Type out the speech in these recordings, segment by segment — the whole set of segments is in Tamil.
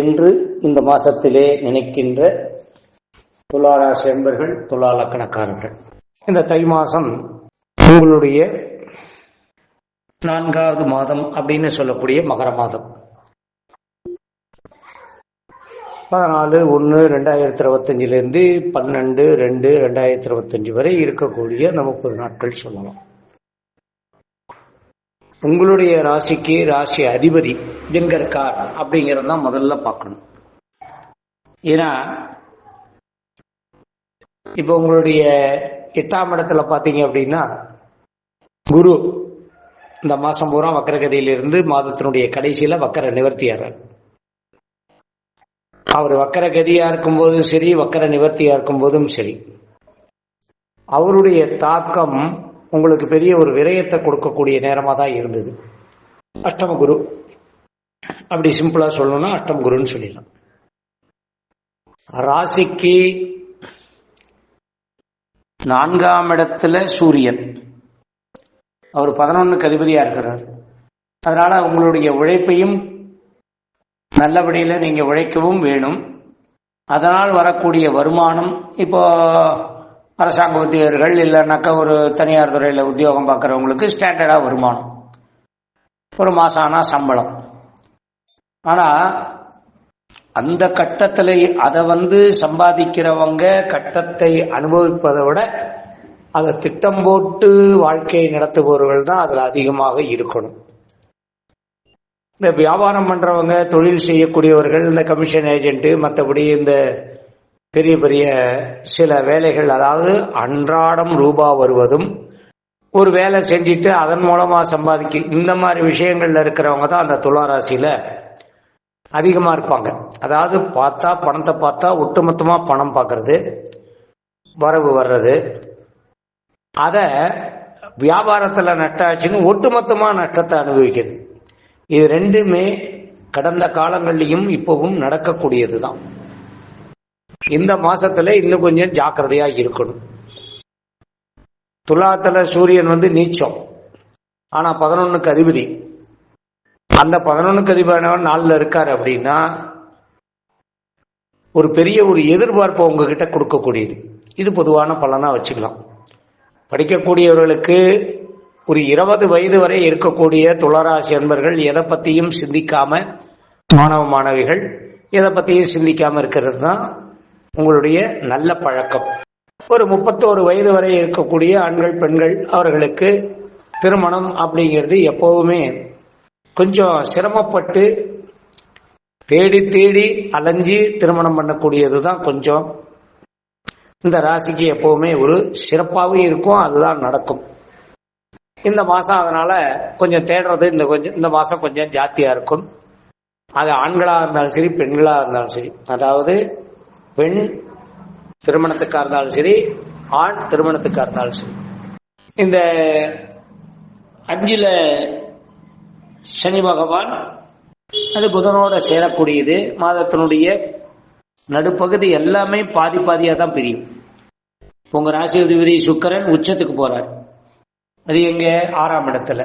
என்று இந்த மாசத்திலே நினைக்கின்ற துளாராசி என்பர்கள் துலா லக்கணக்காரர்கள் இந்த தை மாதம் உங்களுடைய நான்காவது மாதம் அப்படின்னு சொல்லக்கூடிய மகர மாதம். பதினாலு ஒன்று ரெண்டாயிரத்தி இருபத்தஞ்சிலேருந்து பன்னெண்டு ரெண்டு ரெண்டாயிரத்தி இருபத்தஞ்சி வரை இருக்கக்கூடிய அந்த முப்பது நாட்கள் சொல்லலாம். உங்களுடைய ராசிக்கு ராசி அதிபதி எங்க இருக்கார் அப்படிங்கறத முதல்ல பார்க்கணும். ஏன்னா இப்போ உங்களுடைய எட்டாம் இடத்துல பார்த்தீங்க அப்படின்னா குரு இந்த மாசம் பூரா வக்கரகதியிலிருந்து மாதத்தினுடைய கடைசியில வக்கர நிவர்த்தியாகிறார். அவர் வக்கர கதியா இருக்கும் போதும் சரி வக்கர நிவர்த்தியா இருக்கும் போதும் சரி. அவருடைய தாக்கம் உங்களுக்கு பெரிய ஒரு விரயத்தை கொடுக்கக்கூடிய நேரமாக தான் இருந்தது. அஷ்டம குரு. அப்படி சிம்பிளா சொல்லணும்னா அஷ்டம் குருன்னு சொல்லிடலாம். ராசிக்கு நான்காம் இடத்துல சூரியன். அவர் பதினொன்னுக்கு அதிபதியா இருக்கிறார். அதனால உங்களுடைய உழைப்பையும் நல்லபடியில் நீங்க உழைக்கவும் வேணும். அதனால் வரக்கூடிய வருமானம் இப்போ அரசாங்க உத்தியோகர்கள் இல்லைனாக்கா ஒரு தனியார் துறையில் உத்தியோகம் பார்க்குறவங்களுக்கு ஸ்டாண்டர்டாக வருமானம். ஒரு மாதம் ஆனால் சம்பளம். ஆனால் அந்த கட்டத்தில் அதை வந்து சம்பாதிக்கிறவங்க கட்டத்தை அனுபவிப்பதை விட அதை திட்டம் போட்டு வாழ்க்கையை நடத்துபவர்கள் தான் அதில் அதிகமாக இருக்கணும். இந்த வியாபாரம் பண்ணுறவங்க தொழில் செய்யக்கூடியவர்கள் இந்த கமிஷன் ஏஜென்ட்டு மற்றபடி இந்த பெரிய பெரிய சில வேலைகள் அதாவது அன்றாடம் ரூபா வருவதும் ஒரு வேலை செஞ்சுட்டு அதன் மூலமா சம்பாதிக்க இந்த மாதிரி விஷயங்கள்ல இருக்கிறவங்க தான் அந்த துளாராசியில அதிகமா இருப்பாங்க. அதாவது பார்த்தா பணத்தை பார்த்தா ஒட்டுமொத்தமா பணம் பார்க்கறது வரவு வர்றது. அத வியாபாரத்துல நட்டாச்சுன்னு ஒட்டுமொத்தமா நஷ்டத்தை அனுபவிக்கிறது. இது ரெண்டுமே கடந்த காலங்கள்லையும் இப்பவும் நடக்கக்கூடியது தான் இந்த மாசத்துல இன்னும் கொஞ்சம் ஜாக்கிரதையா இருக்கணும். துலாத்துல சூரியன் வந்து நீச்சம். ஆனா பதினொன்னுக்கு அதிபதி. அந்த பதினொன்னுக்கு அதிபதியானவன் நாளில் இருக்காரு அப்படின்னா ஒரு பெரிய ஒரு எதிர்பார்ப்பை உங்ககிட்ட கொடுக்கக்கூடியது. இது பொதுவான பலனா வச்சுக்கலாம். படிக்கக்கூடியவர்களுக்கு ஒரு இருபது வயது வரை இருக்கக்கூடிய துளராசி அன்பர்கள் எதை பத்தியும் சிந்திக்காம மாணவ மாணவிகள் எதை பத்தியும் சிந்திக்காம இருக்கிறது தான் உங்களுடைய நல்ல பழக்கம். ஒரு முப்பத்தோரு வயது வரை இருக்கக்கூடிய ஆண்கள் பெண்கள் அவர்களுக்கு திருமணம் அப்படிங்கிறது எப்போவுமே கொஞ்சம் சிரமப்பட்டு தேடி தேடி அலைஞ்சு திருமணம் பண்ணக்கூடியது தான் கொஞ்சம். இந்த ராசிக்கு எப்பவுமே ஒரு சிறப்பாகவும் இருக்கும். அதுதான் நடக்கும். இந்த மாசம் அதனால கொஞ்சம் தேடுறது இந்த கொஞ்சம் இந்த மாசம் கொஞ்சம் ஜாத்தியா இருக்கும். அது ஆண்களா இருந்தாலும் சரி பெண்களா இருந்தாலும் சரி. அதாவது பெண் திருமணத்துக்கா இருந்தாலும் சரி ஆண் திருமணத்துக்கா இருந்தாலும் சரி. இந்த அஞ்சுல சனி பகவான் அது புதனோட சேரக்கூடியது. மாதத்தினுடைய நடுப்பகுதி எல்லாமே பாதி பாதியா தான் பிரியும். உங்க ராசி அதிபதி சுக்கரன் உச்சத்துக்கு போறார். அது எங்க? ஆறாம் இடத்துல.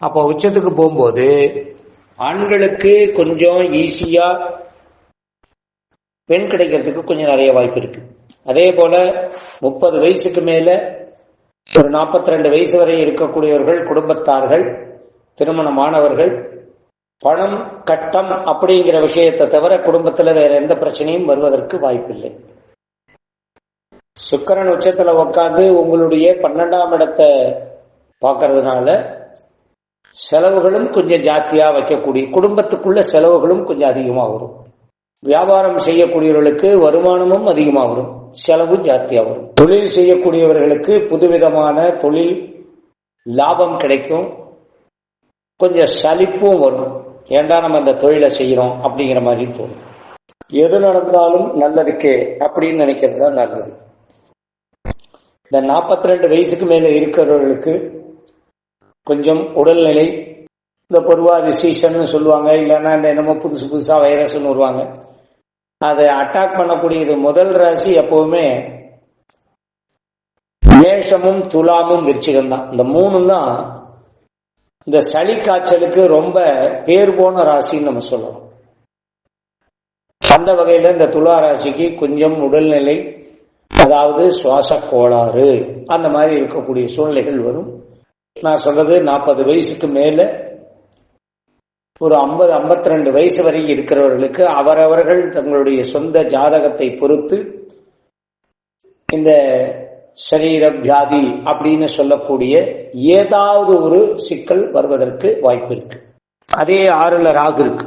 அப்போ உச்சத்துக்கு போகும்போது ஆண்களுக்கு கொஞ்சம் ஈஸியா பெண் கிடைக்கிறதுக்கு கொஞ்சம் நிறைய வாய்ப்பு இருக்கு. அதே போல முப்பது வயசுக்கு மேல ஒரு நாற்பத்தி ரெண்டு வயசு வரை இருக்கக்கூடியவர்கள் குடும்பத்தார்கள் திருமணமானவர்கள் பணம் கட்டம் அப்படிங்கிற விஷயத்தை தவிர குடும்பத்துல வேற எந்த பிரச்சனையும் வருவதற்கு வாய்ப்பில்லை. சுக்கரன் உச்சத்துல உட்காந்து உங்களுடைய பன்னெண்டாம் இடத்தை பார்க்கறதுனால செலவுகளும் கொஞ்சம் ஜாத்தியா வைக்கக்கூடிய குடும்பத்துக்குள்ள செலவுகளும் கொஞ்சம் அதிகமா வரும். வியாபாரம் செய்யக்கூடியவர்களுக்கு வருமானமும் அதிகமாக வரும் செலவு ஜாஸ்தியாக வரும் தொழில் செய்யக்கூடியவர்களுக்கு புதுவிதமான தொழில் லாபம் கிடைக்கும். கொஞ்சம் சலிப்பும் வரும் ஏண்டா நம்ம இந்த தொழிலை செய்யறோம் அப்படிங்கிற மாதிரி தோணும். எது நடந்தாலும் நல்லதுக்கே அப்படின்னு நினைக்கிறது தான் நல்லது. இந்த நாற்பத்தி ரெண்டு வயசுக்கு மேல இருக்கிறவர்களுக்கு கொஞ்சம் உடல்நிலை இந்த பொருவாதி சீசன் சொல்லுவாங்க இல்லைன்னா இந்த என்னமோ புதுசு புதுசா வைரஸ்னு வருவாங்க. அதை அட்டாக் பண்ணக்கூடியது முதல் ராசி எப்பவுமே மேஷமும் துலாமும் விருச்சிகம் தான் இந்த மூணு தான் இந்த சளி காய்ச்சலுக்கு ரொம்ப பேர் போன ராசின்னு நம்ம சொல்லலாம் அந்த வகையில இந்த துலா ராசிக்கு கொஞ்சம் உடல்நிலை அதாவது சுவாச கோளாறு அந்த மாதிரி இருக்கக்கூடிய சூழ்நிலைகள் வரும். நான் சொல்றது நாற்பது வயசுக்கு மேல ஒரு ஐம்பது ஐம்பத்தி ரெண்டு வயசு வரை இருக்கிறவர்களுக்கு அவரவர்கள் தங்களுடைய சொந்த ஜாதகத்தை பொறுத்து இந்த சரீர வியாதி அப்படின்னு சொல்லக்கூடிய ஏதாவது ஒரு சிக்கல் வருவதற்கு வாய்ப்பு இருக்கு. அதே ஆறுல ராகு இருக்கு.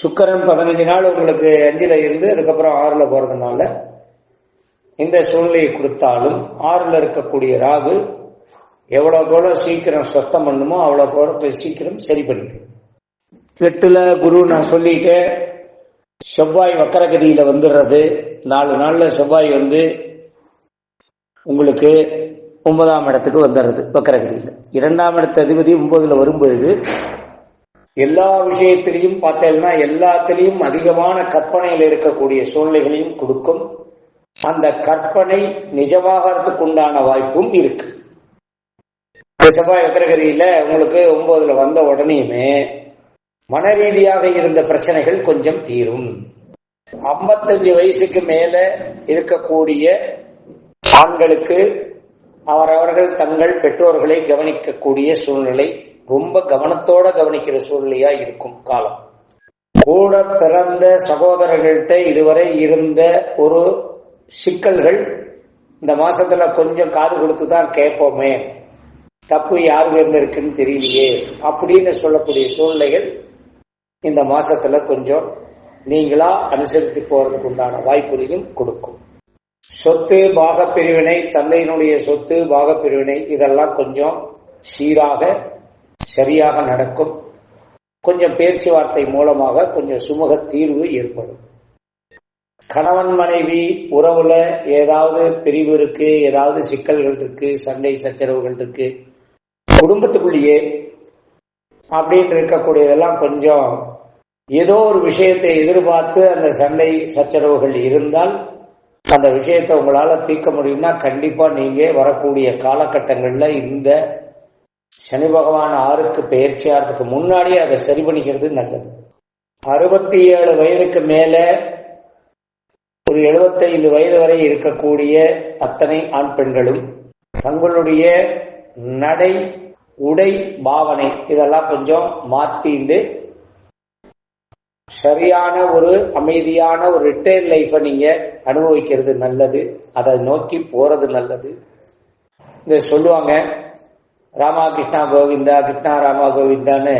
சுக்கரன் பதினஞ்சு நாள் உங்களுக்கு அஞ்சுல இருந்து அதுக்கப்புறம் ஆறுல போறதுனால இந்த சூழ்நிலையை கொடுத்தாலும் ஆறுல இருக்கக்கூடிய ராகு எவ்வளவு போல சீக்கிரம் சுத்தம் பண்ணுமோ அவ்வளவு போல சீக்கிரம் சரி பண்ணிடும். எட்டுல குரு நான் சொல்லிட்டு செவ்வாய் வக்கரகதியில வந்துடுறது நாலு நாள்ல செவ்வாய் வந்து உங்களுக்கு ஒன்பதாம் இடத்துக்கு வந்துடுறது வக்கரகதியில. இரண்டாம் இடத்து அதிபதி ஒன்பதுல வரும்பொழுது எல்லா விஷயத்திலையும் பார்த்தேன்னா எல்லாத்திலையும் அதிகமான கற்பனையில் இருக்கக்கூடிய சூழ்நிலைகளையும் கொடுக்கும். அந்த கற்பனை நிஜமாகறதுக்கு உண்டான வாய்ப்பும் இருக்கு. செவ்வாய் வக்கரகதியில உங்களுக்கு ஒன்பதுல வந்த உடனேயுமே மன ரீதியாக இருந்த பிரச்சனைகள் கொஞ்சம் தீரும். ஐம்பத்தஞ்சு வயசுக்கு மேல இருக்கக்கூடிய ஆண்களுக்கு அவரவர்கள் தங்கள் பெற்றோர்களை கவனிக்கக்கூடிய சூழ்நிலை ரொம்ப கவனத்தோட கவனிக்கிற சூழ்நிலையா இருக்கும் காலம். கூட பிறந்த சகோதரர்கள்ட்ட இதுவரை இருந்த ஒரு சிக்கல்கள் இந்த மாசத்துல கொஞ்சம் காது கொடுத்து தான் கேட்போமே. தப்பு யாருக்கு இருந்து இருக்குன்னு தெரியலையே. அப்படின்னு சொல்லக்கூடிய சூழ்நிலைகள் இந்த மாசத்துல கொஞ்சம் நீங்களா அனுசரித்து போறதுக்கு உண்டான வாய்ப்புகளையும் கொடுக்கும். சொத்து பாகப்பிரிவினை தந்தையினுடைய சொத்து பாகப்பிரிவினை இதெல்லாம் கொஞ்சம் சீராக சரியாக நடக்கும். கொஞ்சம் பேச்சுவார்த்தை மூலமாக கொஞ்சம் சுமூக தீர்வு ஏற்படும். கணவன் மனைவி உறவுல ஏதாவது பிரிவு இருக்கு ஏதாவது சிக்கல்கள் இருக்கு சண்டை சச்சரவுகள் இருக்கு. குடும்பத்துக்குள்ளேயே அப்படின்னு இருக்கக்கூடியதெல்லாம் கொஞ்சம் ஏதோ ஒரு விஷயத்தை எதிர்பார்த்து அந்த சண்டை சச்சரவுகள் இருந்தால் அந்த விஷயத்தை உங்களால தீர்க்க முடியும்னா கண்டிப்பா நீங்க வரக்கூடிய காலகட்டங்கள்ல இந்த சனி பகவான் ஆறுக்கு பயிற்சியாகிறதுக்கு முன்னாடியே அதை சரி பண்ணிக்கிறது நல்லது. அறுபத்தி ஏழு வயதுக்கு மேல ஒரு எழுபத்தைந்து வயது வரை இருக்கக்கூடிய அத்தனை ஆண் பெண்களும் தங்களுடைய நடை உடை பாவனை இதெல்லாம் கொஞ்சம் மாத்திந்து சரியான ஒரு அமைதியான ஒரு ரிட்டையர் லைஃபை நீங்க அனுபவிக்கிறது நல்லது. அதை நோக்கி போறது நல்லது. இந்த சொல்லுவாங்க ராமா கிருஷ்ணா கோவிந்தா கிருஷ்ணா ராமா கோவிந்தான்னு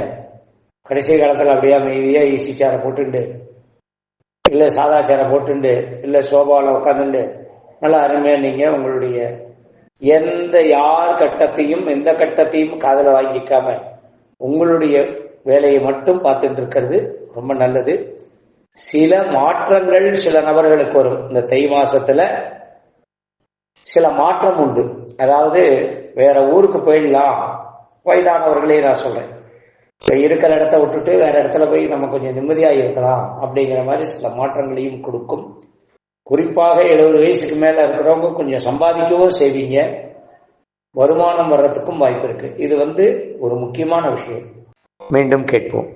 கடைசி காலத்துல அப்படியே அமைதியா ஈசி சேரை போட்டுண்டு இல்ல சாதா சேரை போட்டுண்டு இல்ல சோபாவில் உட்காந்துண்டு நல்லா அருமையா நீங்க உங்களுடைய எந்த யார் கட்டத்தையும் எந்த கட்டத்தையும் காதல வாங்கிக்காம உங்களுடைய வேலையை மட்டும் பார்த்துட்டு இருக்கிறது ரொம்ப நல்லது. சில மாற்றங்கள் சில நபர்களுக்கு வரும். இந்த தை மாசத்துல சில மாற்றம் உண்டு. அதாவது வேற ஊருக்கு போயிடலாம். வயதானவர்களே நான் சொல்றேன். இப்ப இருக்கிற இடத்த விட்டுட்டு வேற இடத்துல போய் நம்ம கொஞ்சம் நிம்மதியா இருக்கலாம் அப்படிங்கிற மாதிரி சில மாற்றங்களையும் கொடுக்கும். குறிப்பாக எழுபது வயசுக்கு மேல இருக்கிறவங்க கொஞ்சம் சம்பாதிக்கவும் செய்வீங்க. வருமானம் வர்றதுக்கும் வாய்ப்பு இருக்கு. இது வந்து ஒரு முக்கியமான விஷயம். மீண்டும் கேட்போம்.